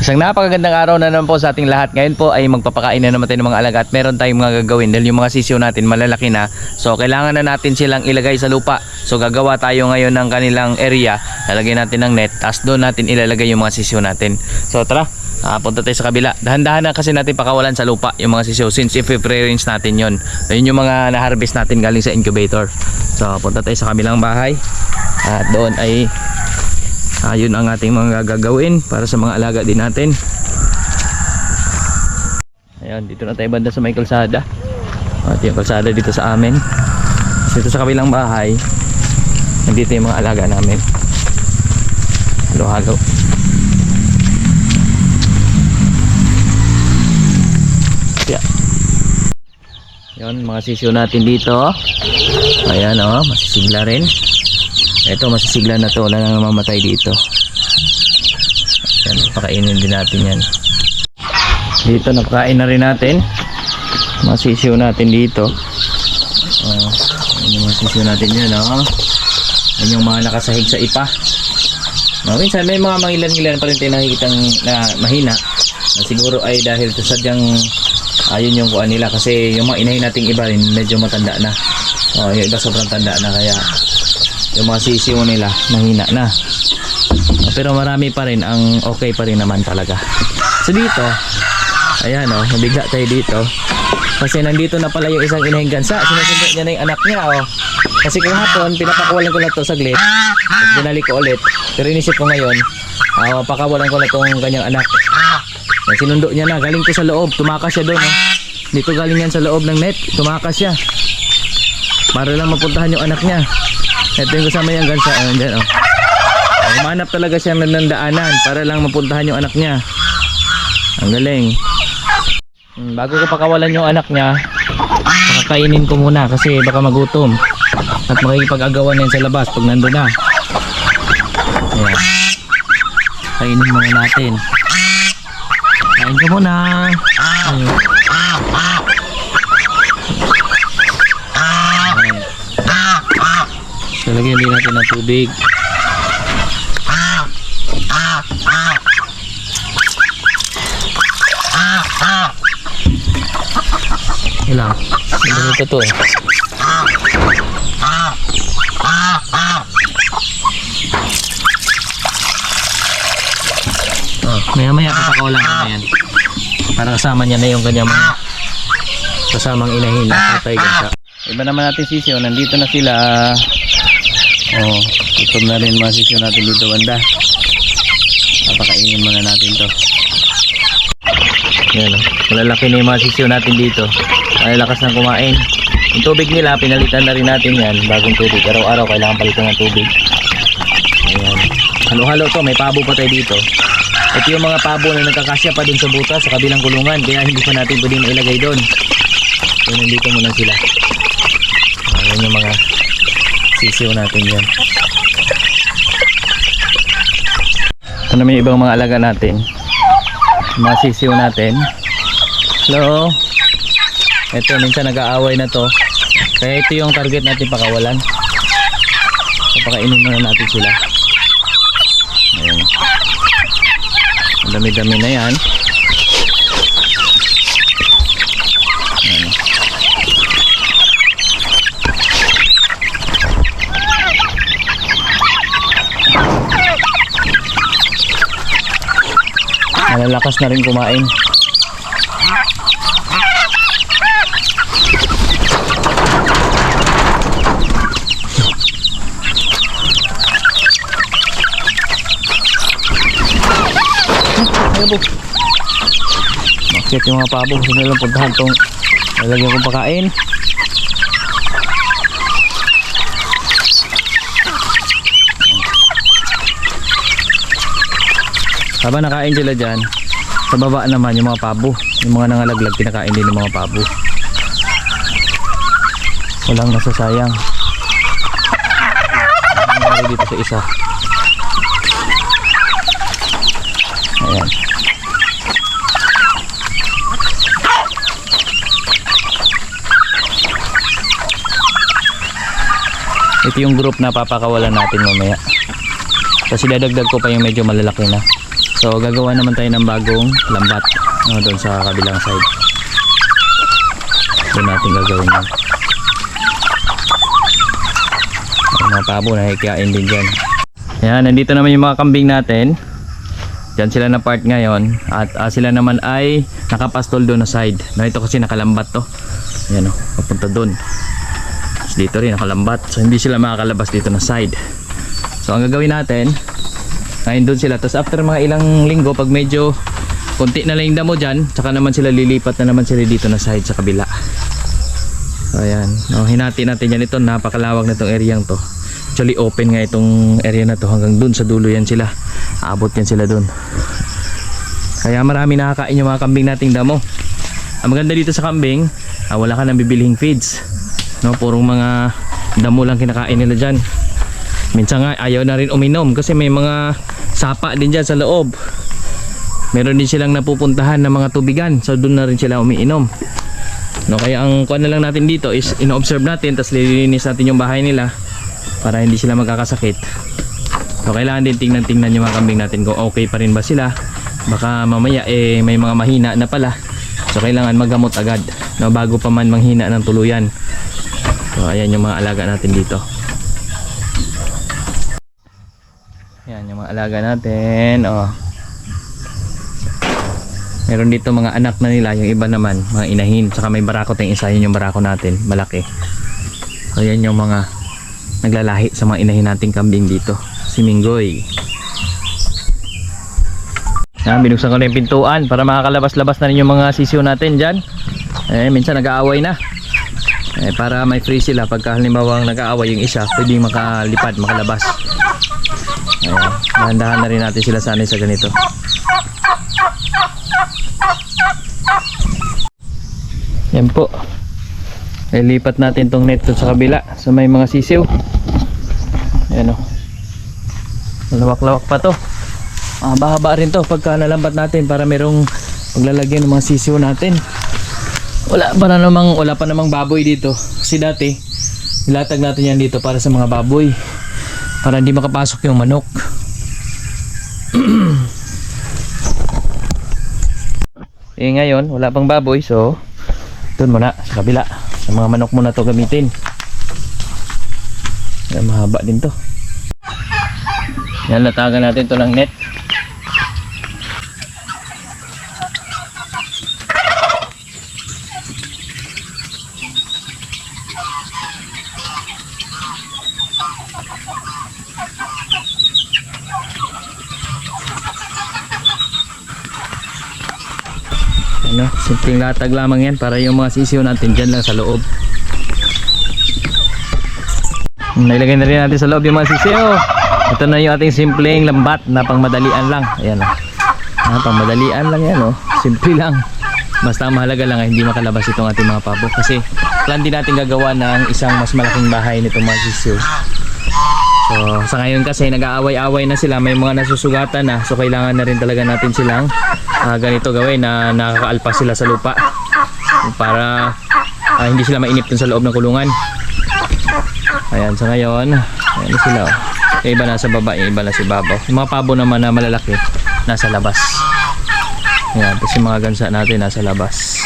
Isang napakagandang araw na naman po sa ating lahat. Ngayon po ay magpapakain na naman tayo ng mga alaga at meron tayong mga gagawin dahil yung mga sisiyo natin malalaki na. So kailangan na natin silang ilagay sa lupa. So gagawa tayo ngayon ng kanilang area. Lalagay natin ng net. Tapos doon natin ilalagay yung mga sisiyo natin. So tara, ah, punta tayo sa kabila. Dahan-dahan na kasi natin pakawalan sa lupa yung mga sisiyo since if i-pre-range natin yon. Yun yung mga na-harvest natin galing sa incubator. So punta tayo sa kabilang bahay. At doon ay ayun ang ating mga gagawin para sa mga alaga din natin. Ayan, dito na tayo banda sa may kalsada. At yung kalsada dito sa amin. Dito sa kabilang bahay, nandito yung mga alaga namin. Halo-halo. Yeah. Yan, mga sisyo natin dito. Ayan oh, masisigla rin. Ito, masisigla na to. Wala nang mamatay dito. Yan, pakainin din natin yan. Dito, napakain na rin natin. Mga sisiyo natin dito. Oh, yan yung mga sisiyo natin yan, oh. Yan yung mga nakasahig sa ipa. No, minsan may mga mangilan-ngilan pa rin tayo nakikitang na mahina. Na siguro ay dahil sa sadyang ayun yung kuan nila kasi yung mga inahin nating iba rin medyo matanda na. Oh, yung iba sobrang tanda na kaya yung mga sisiyo nila mahina na. Pero marami pa rin ang okay pa rin naman talaga. So dito, ayan oh, nabigla tayo dito. Kasi nandito na pala yung isang inahing gansa. Sinusundo niya na yung anak niya oh. Kasi kahapon, pinapakawalan ko na to saglit. At binalik ko ulit. Pero inisip ko ngayon, ah pakawalan ko na tong kanyang anak. Sinundo niya na. Galing to sa loob. Tumakas siya doon. Oh. Dito galing yan sa loob ng net. Tumakas siya. Para lang mapuntahan yung anak niya. Ito yung kasama yung gansa. Ayan dyan oh. Ay, Humanap talaga siya ng daanan para lang mapuntahan yung anak niya. Ang galing. Hmm, Bago ko pakawalan yung anak niya, pakakainin ko muna kasi baka magutom. At makikipag-agawan yan sa labas pag nandun na. Ayan. Kainin muna natin. Kain ka muna. Ayan. So, lagyan din natin ng tubig. Ilang? Ilang ito to eh. Oh, maya maya papakawalan ko na yan. Para kasama niya na yung kanyang mga kasamang inahin na patay gansa. Iba naman natin sisiyo, nandito na sila. Oh, gutom na rin mga sisiyo natin dito banda. Papakainin muna natin to. Yan oh. Malalaki na yung mga sisiyo natin dito. Malalakas ng kumain. Yung tubig nila, pinalitan na rin natin yan. Bagong tubig. Araw-araw kailangan palitan ng tubig. Ayan. Halo-halo to. May pabo pa tayo dito. Ito yung mga pabo na nagkakasya pa dun sa butas sa kabilang kulungan. Kaya hindi pa natin pwedeng ilagay doon. So nandito muna sila. Ayan yung mga sisiyo natin yan. Ito naman yung ibang mga alaga natin. Mga sisiyo natin. Hello. Ito minsan nag-aaway na to. Kaya ito yung target natin pakawalan. Papakainin muna natin sila. Ang dami-dami na yan. Malalakas na rin kumain. Ayabo. Bakit yung mga pabo gusto nilang puntahan tong lalagyan kong pakain. Habang nakain sila dyan, sa baba naman yung mga pabo. Yung mga nangalaglag, kinakain din ng mga pabo. Walang nasasayang. Ang nangyari dito sa isa. Ayan. Ito yung group na papakawalan natin mamaya. Kasi dadagdag ko pa yung medyo malalaki na. So gagawa naman tayo ng bagong lambat no, doon sa kabilang side. Doon natin gagawin yun. Mga pabo na hikiyain din dyan. Ayan, nandito naman yung mga kambing natin. Diyan sila na part ngayon. At ah, sila naman ay nakapastol doon na side. No, ito kasi nakalambat to. Ayan o, papunta doon. Dito rin nakalambat. So hindi sila makakalabas dito na side. So ang gagawin natin, ngayon doon sila. Tapos after mga ilang linggo, pag medyo konti na lang yung damo dyan, tsaka naman sila lilipat na naman sila dito na side sa kabila. So ayan, no, hinati natin yan ito. Napakalawak na itong area to. Actually open nga itong area na to hanggang dun sa dulo yan sila. Aabot yan sila dun. Kaya marami nakakain yung mga kambing nating damo. Ang maganda dito sa kambing, ah, wala ka nang bibilihing feeds. No, purong mga damo lang kinakain nila dyan. Minsan nga ayaw na rin uminom kasi may mga sapa din dyan sa loob. Meron din silang napupuntahan ng mga tubigan. So doon na rin sila umiinom. No, kaya ang kuan na lang natin dito is ino-observe natin tapos lilinis natin yung bahay nila para hindi sila magkakasakit. So kailangan din tingnan-tingnan yung mga kambing natin kung okay pa rin ba sila. Baka mamaya eh may mga mahina na pala. So kailangan magamot agad no, bago pa man manghina ng tuluyan. So ayan yung mga alaga natin dito. Yan yung mga alaga natin. Oh. Meron dito mga anak na nila, yung iba naman, mga inahin. Saka may barako tayong isa, yun yung barako natin, malaki. So yung mga naglalahi sa mga inahin nating kambing dito. Si Minggoy. Yan, binuksan ko na yung pintuan para makakalabas-labas na rin yung mga sisiyo natin dyan. Eh, minsan nag-aaway na. Eh, para may free sila pagka halimbawa nag-aaway yung isa, pwedeng makalipad, makalabas. Ayan, dahan-dahan na rin natin sila sanay sa ganito. Yan po. Ilipat natin tong net sa kabila sa may mga sisiw. Ayan o. Malawak-lawak pa to. Mahaba-haba rin to pagka nalambat natin para merong paglalagyan ng mga sisiw natin. Wala pa na namang, wala pa namang baboy dito. Kasi dati, nilatag natin yan dito para sa mga baboy. Para hindi makapasok yung manok. eh ngayon, wala pang baboy so doon muna sa kabila. Sa mga manok muna to gamitin. Yan, mahaba din to. Yan, latagan natin to ng net. Ano, simpleng latag lamang yan para yung mga sisiyo natin dyan lang sa loob. Nailagay na rin natin sa loob yung mga sisiyo. Ito na yung ating simpleng lambat na pangmadalian lang. Ayan o. Ah, pangmadalian lang yan o. Simple lang. Basta mahalaga lang ay hindi makalabas itong ating mga pabo. Kasi plan din natin gagawa ng isang mas malaking bahay nitong mga sisiyo. So, sa ngayon kasi nag-aaway-away na sila, may mga nasusugatan na. So, kailangan na rin talaga natin silang ah, ganito gawin na nakakaalpas sila sa lupa para ah, hindi sila mainip dun sa loob ng kulungan. Ayan, sa ngayon, ayan sila. Oh. Yung iba nasa baba, yung iba nasa babaw. Yung mga pabo naman na malalaki, nasa labas. Ayan, tapos yung mga gansa natin nasa labas.